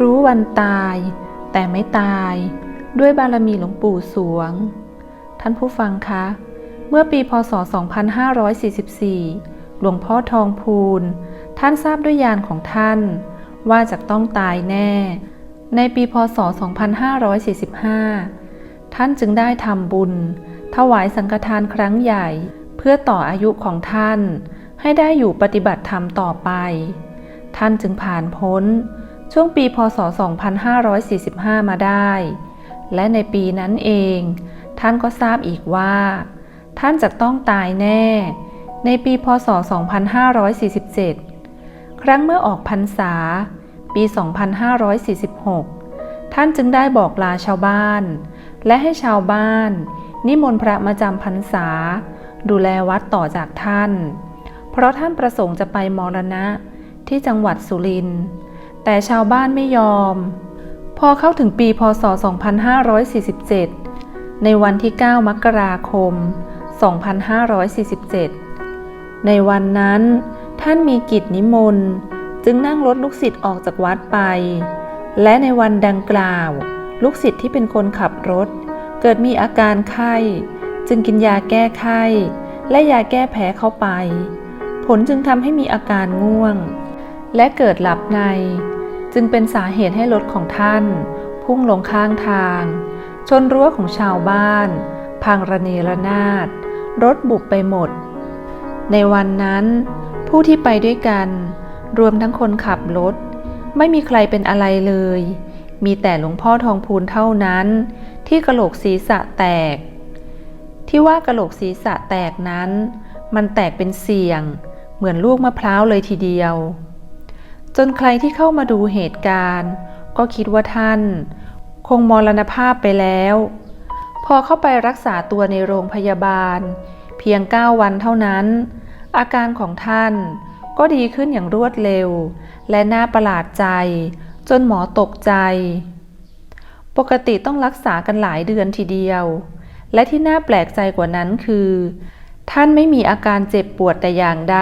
รู้วันตาย แต่ไม่ตาย ด้วยบารมีหลวงปู่สวง ท่านผู้ฟังคะ เมื่อปีพศ 2544 หลวงพ่อทองพูน ท่านทราบด้วยญาณของท่าน ว่าจะต้องตายแน่ ในปีพศ 2545 ท่านจึงได้ทำบุญ ถวายสังฆทานครั้งใหญ่เพื่อต่ออายุของท่าน ให้ได้อยู่ปฏิบัติธรรมต่อไป ท่านจึงผ่านพ้น ช่วงปีพศ 2545 มาได้ และในปีนั้นเอง ท่านก็ทราบอีกว่า ท่านจะต้องตายแน่ ในปีพศ 2547 ครั้งเมื่อออกพรรษา ปี 2546 ท่านจึงได้บอกลาชาวบ้าน และให้ชาวบ้าน นิมนต์พระมาจำพรรษา ดูแลวัดต่อจากท่าน เพราะท่านประสงค์จะไปมรณะที่จังหวัดสุรินทร์ แต่ชาวบ้านไม่ยอม พอเข้าถึงปีพศ 2547 ในวันที่ 9 มกราคม 2547 ในวันนั้นท่านมีกิจนิมนต์ จึงนั่งรถลูกศิษย์ออกจากวัดไป และในวันดังกล่าว ลูกศิษย์ที่เป็นคนขับรถ เกิดมีอาการไข้ จึงกินยาแก้ไข้ และยาแก้แพ้เข้าไป ผลจึงทำให้มีอาการง่วง และเกิดหลับใน จึงเป็นสาเหตุให้รถของท่าน พุ่งลงข้างทาง ชนรั้วของชาวบ้าน พังระเนระนาด รถบุบไปหมด ในวันนั้น ผู้ที่ไปด้วยกัน รวมทั้งคนขับรถ ไม่มีใครเป็นอะไรเลย มีแต่หลวงพ่อทองพูนเท่านั้น ที่กระโหลกศีรษะแตก ที่ว่ากระโหลกศีรษะแตกนั้น มันแตกเป็นเสี่ยง เหมือนลูกมะพร้าวเลยทีเดียว จนใครที่เข้ามาดูเหตุการณ์ ก็คิดว่าท่าน คงมรณภาพไปแล้ว พอเข้าไปรักษาตัวในโรงพยาบาล เพียง 9 วันเท่านั้น อาการของท่านก็ดีขึ้นอย่างรวดเร็ว และน่าประหลาดใจ จนหมอตกใจ ปกติต้องรักษากันหลายเดือนทีเดียว และที่น่าแปลกใจกว่านั้นคือ ท่านไม่มีอาการเจ็บปวดแต่อย่างใด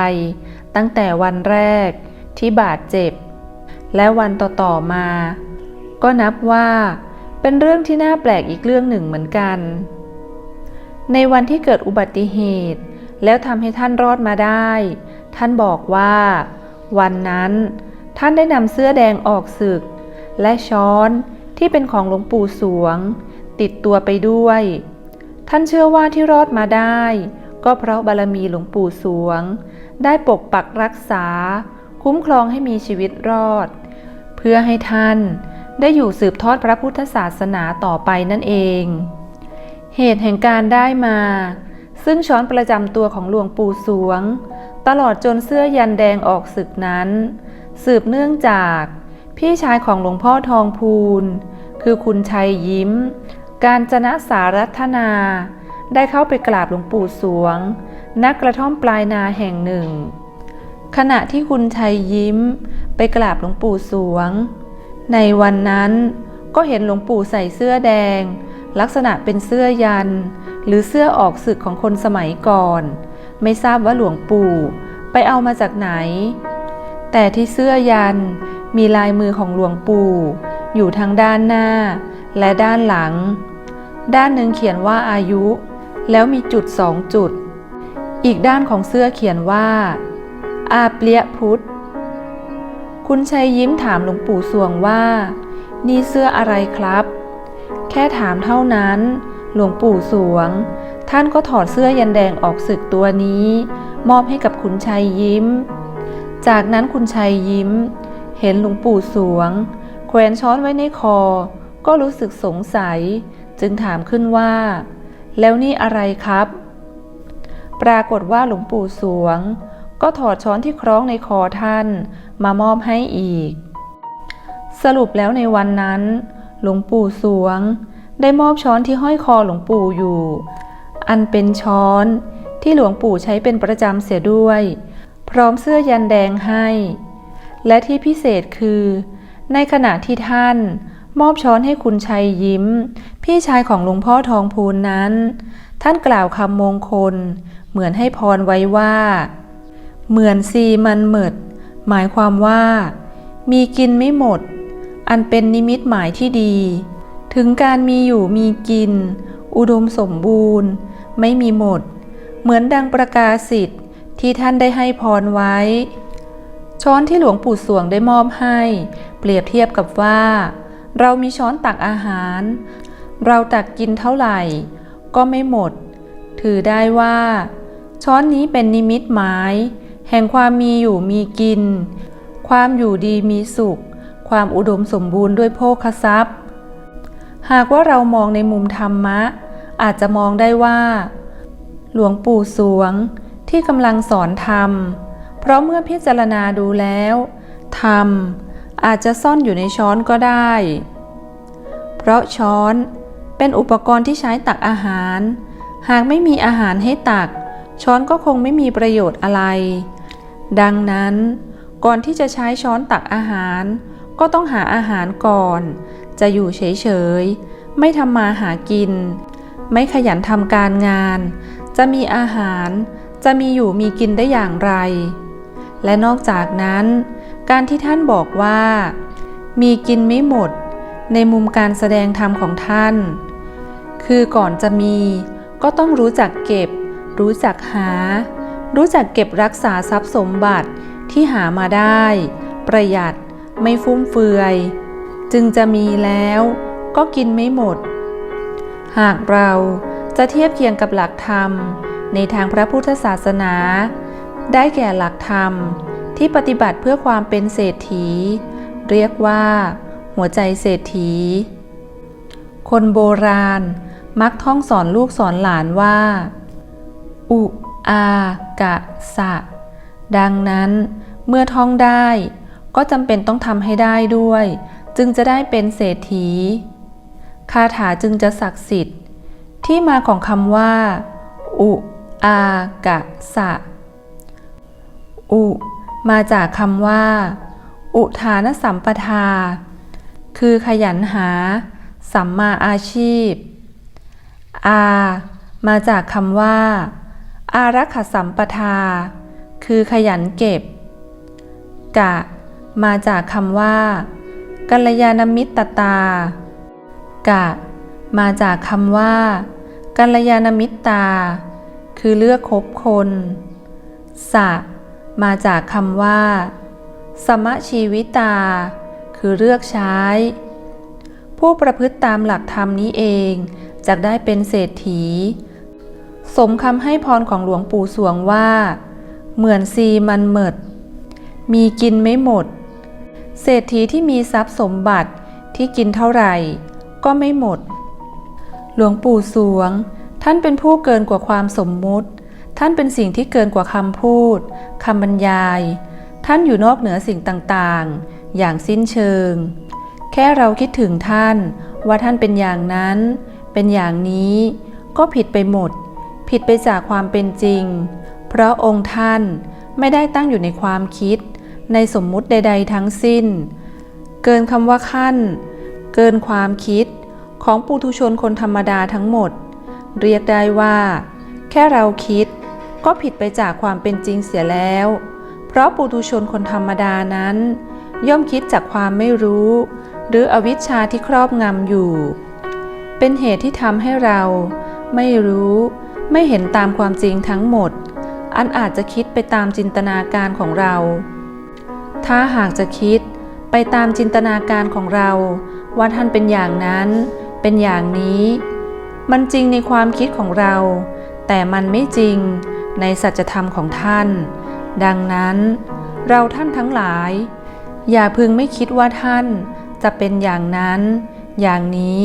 ตั้งแต่วันแรก ที่บาดเจ็บ และวันต่อๆมา ก็นับว่า เป็นเรื่องที่น่าแปลกอีกเรื่องหนึ่งเหมือนกัน ในวันที่เกิดอุบัติเหตุ แล้วทำให้ท่านรอดมาได้ ท่านบอกว่า วันนั้น ท่านได้นำเสื้อแดงออกศึก และช้อนที่เป็นของหลวงปู่สวง ติดตัวไปด้วย ท่านเชื่อว่าที่รอดมาได้ ก็เพราะบารมีหลวงปู่สวง ได้ปกปักรักษา คุ้มครองให้มีชีวิตรอด เพื่อให้ท่านได้อยู่สืบทอดพระพุทธศาสนาต่อไปนั่นเอง เหตุแห่งการได้มา ซึ่งช้อนประจำตัวของหลวงปู่สวง ตลอดจนเสื้อยันแดงออกศึกนั้น สืบเนื่องจากพี่ชายของหลวงพ่อทองพูน คือคุณชัยยิ้ม การจนะสารัตนา ได้เข้าไปกราบหลวงปู่สวง นักกระท่อมปลายนาแห่งหนึ่ง ขณะที่คุณชัยยิ้ม ไปกราบหลวงปู่สวง ในวันนั้นก็เห็นหลวงปู่ใส่เสื้อแดง ลักษณะเป็นเสื้อยัน หรือเสื้อออกศึกของคนสมัยก่อน ไม่ทราบว่าหลวงปู่ไปเอามาจากไหน แต่ที่เสื้อยันมีลายมือของหลวงปู่ อยู่ทั้งด้านหน้า และด้านหลัง ด้านหนึ่งเขียนว่าอายุ แล้วมีจุดสองจุด อีกด้านของเสื้อเขียนว่า อาเปลียพุทธ คุณชัยยิ้มถามหลวงปู่สวงว่า นี่เสื้ออะไรครับ แค่ถามเท่านั้น หลวงปู่สวง ท่านก็ถอดเสื้อยันแดงออกศึกตัวนี้ มอบให้กับคุณชัยยิ้ม จากนั้นคุณชัยยิ้ม เห็นหลวงปู่สวง แขวนช้อนไว้ในคอ ก็รู้สึกสงสัย จึงถามขึ้นว่า แล้วนี่อะไรครับ ปรากฏว่าหลวงปู่สวง ก็ถอดช้อนที่คล้องในคอท่าน มามอบให้อีก สรุปแล้วในวันนั้น หลวงปู่สวง ได้มอบช้อนที่ห้อยคอหลวงปู่อยู่ อันเป็นช้อนที่หลวงปู่ใช้เป็นประจำเสียด้วย พร้อมเสื้อยันแดงให้ และที่พิเศษคือ ในขณะที่ท่านมอบช้อนให้คุณชัยยิ้ม พี่ชายของหลวงพ่อทองพูนนั้น ท่านกล่าวคำมงคล เหมือนให้พรไว้ว่า เหมือนซีมันเหมิด หมายความว่า มีกินไม่หมด อันเป็นนิมิตหมายที่ดี ถึงการมีอยู่มีกิน อุดมสมบูรณ์ ไม่มีหมด เหมือนดังประกาศสิทธิ์ที่ท่านได้ให้พรไว้ ช้อนที่หลวงปู่สวงได้มอบให้ เปรียบเทียบกับว่า เรามีช้อนตักอาหาร เราตักกินเท่าไหร่ ก็ไม่หมด ถือได้ว่า ช้อนนี้เป็นนิมิตหมาย แห่งความมีอยู่มีกิน ความอยู่ดีมีสุข ความอุดมสมบูรณ์ด้วยโภคทรัพย์ หากว่าเรามองในมุมธรรมะ อาจจะมองได้ว่า หลวงปู่สวงที่กำลังสอนธรรม เพราะเมื่อพิจารณาดูแล้ว ธรรมอาจจะซ่อนอยู่ในช้อนก็ได้ เพราะช้อนเป็นอุปกรณ์ที่ใช้ตักอาหาร หากไม่มีอาหารให้ตัก ช้อนก็คงไม่มีประโยชน์อะไร ดังนั้น ก่อนที่จะใช้ช้อนตักอาหาร ก็ต้องหาอาหารก่อน จะอยู่เฉยๆ ไม่ทำมาหากิน ไม่ขยันทำการงาน จะมีอาหาร จะมีอยู่มีกินได้อย่างไร และนอกจากนั้น การที่ท่านบอกว่า มีกินไม่หมด ในมุมการแสดงธรรมของท่าน คือก่อนจะมี ก็ต้องรู้จักเก็บ รู้จักหา รู้จักเก็บรักษาทรัพย์สมบัติที่หามาได้ ประหยัดไม่ฟุ่มเฟือย จึงจะมีแล้วก็กินไม่หมด หากเราจะเทียบเคียงกับหลักธรรมในทางพระพุทธศาสนา ได้แก่หลักธรรมที่ปฏิบัติเพื่อความเป็นเศรษฐี เรียกว่า หัวใจเศรษฐี คนโบราณมักท่องสอนลูกสอนหลานว่า อุ อากะสะ ดังนั้นเมื่อท่องได้ ก็จำเป็นต้องทำให้ได้ด้วย จึงจะได้เป็นเศรษฐี คาถาจึงจะศักดิ์สิทธิ์ ที่มาของคำว่า อุอากะสะ อุ มาจากคำว่า อุทานสัมปทา คือขยันหา สัมมาอาชีพ อา มาจากคำว่า อารักขสัมปทา คือขยันเก็บ กะ มาจากคำว่า กัลยาณมิตรตา กะ มาจากคำว่า กัลยาณมิตตา คือเลือกคบคน สะ มาจากคำว่า สมะชีวิตา คือเลือกใช้ ผู้ประพฤติตามหลักธรรมนี้เองจะได้เป็นเศรษฐี สมคำให้พรของหลวงปู่สวงว่า เหมือนซีมันเหมิด มีกินไม่หมด เศรษฐีที่มีทรัพย์สมบัติที่กินเท่าไหร่ ก็ไม่หมด หลวงปู่สวง ท่านเป็นผู้เกินกว่าความสมมุติ ท่านเป็นสิ่งที่เกินกว่าคำพูดคำบรรยาย ท่านอยู่นอกเหนือสิ่งต่างๆ อย่างสิ้นเชิง แค่เราคิดถึงท่านว่าท่านเป็นอย่างนั้น เป็นอย่างนี้ ก็ผิดไปหมด ผิดไปจากความเป็นจริง เพราะองค์ท่านไม่ได้ตั้งอยู่ในความคิด ในสมมุติใด ๆ ทั้งสิ้น เกินคำว่าขั้น เกินความคิดของปุถุชนคนธรรมดาทั้งหมด เรียกได้ว่า แค่เราคิดก็ผิดไปจากความเป็นจริงเสียแล้ว เพราะปุถุชนคนธรรมดานั้น ย่อมคิดจากความไม่รู้ หรืออวิชชาที่ครอบงำอยู่ เป็นเหตุที่ทำให้เราไม่รู้ ไม่เห็นตามความจริงทั้งหมด อันอาจจะคิดไปตามจินตนาการของเรา ถ้าหากจะคิดไปตามจินตนาการของเราว่าท่านเป็นอย่างนั้น เป็นอย่างนี้ มันจริงในความคิดของเรา แต่มันไม่จริงในสัจธรรมของท่าน ดังนั้น เราท่านทั้งหลาย อย่าพึงไม่คิดว่าท่านจะเป็นอย่างนั้น อย่างนี้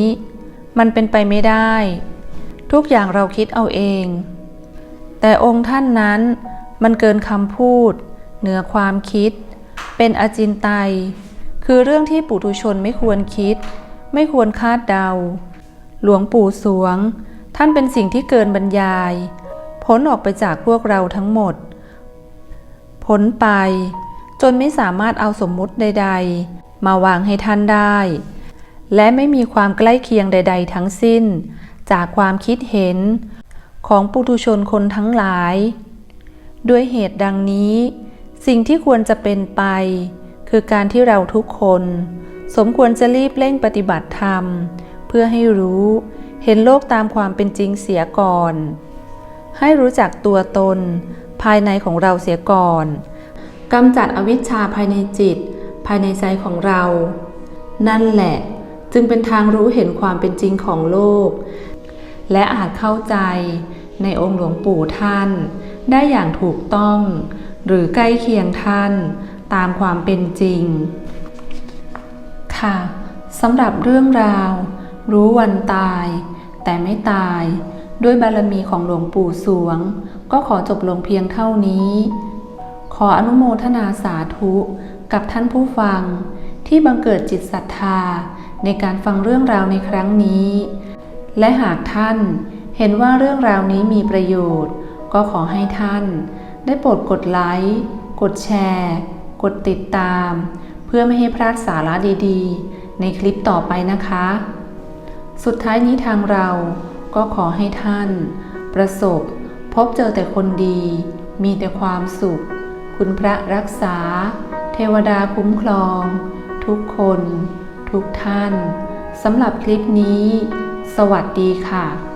มันเป็นไปไม่ได้ ทุกอย่างเราคิดเอาเอง แต่องค์ท่านนั้นมันเกินคำพูด เหนือความคิด เป็นอจินไตย คือเรื่องที่ปุถุชนไม่ควรคิด ไม่ควรคาดเดา หลวงปู่สวง ท่านเป็นสิ่งที่เกินบรรยาย พ้นออกไปจากพวกเราทั้งหมด พ้นไป จนไม่สามารถเอาสมมุติใด ๆ มาวางให้ท่านได้ และไม่มีความใกล้เคียงใด ๆ ทั้งสิ้น จากความคิดเห็นของปุถุชนคนทั้งหลาย ด้วยเหตุดังนี้ สิ่งที่ควรจะเป็นไป คือการที่เราทุกคน สมควรจะรีบเร่งปฏิบัติธรรม เพื่อให้รู้เห็นโลกตามความเป็นจริงเสียก่อน ให้รู้จักตัวตน ภายในของเราเสียก่อนกำจัดอวิชชาภายในจิต ภายในใจของเรา นั่นแหละ จึงเป็นทางรู้เห็นความเป็นจริงของโลก และอาจเข้าใจในองค์หลวงปู่ท่าน ได้อย่างถูกต้อง หรือใกล้เคียงท่านตามความเป็นจริง ค่ะสำหรับเรื่องราว รู้วันตาย แต่ไม่ตาย ด้วยบารมีของหลวงปู่สวง ก็ขอจบลงเพียงเท่านี้ ขออนุโมทนาสาธุกับท่านผู้ฟังที่บังเกิดจิตศรัทธาในการฟังเรื่องราวในครั้งนี้ และหากท่านเห็นว่าเรื่องราวนี้มีประโยชน์ ก็ขอให้ท่าน ได้โปรดกดไลค์ กดแชร์ กดติดตาม เพื่อไม่ให้พลาดสาระดีๆ ในคลิปต่อไปนะคะ สุดท้ายนี้ทางเราก็ขอให้ท่าน ประสบ พบเจอแต่คนดี มีแต่ความสุข คุณพระรักษา เทวดาคุ้มครอง ทุกคน ทุกท่านสำหรับคลิปนี้ สวัสดีค่ะ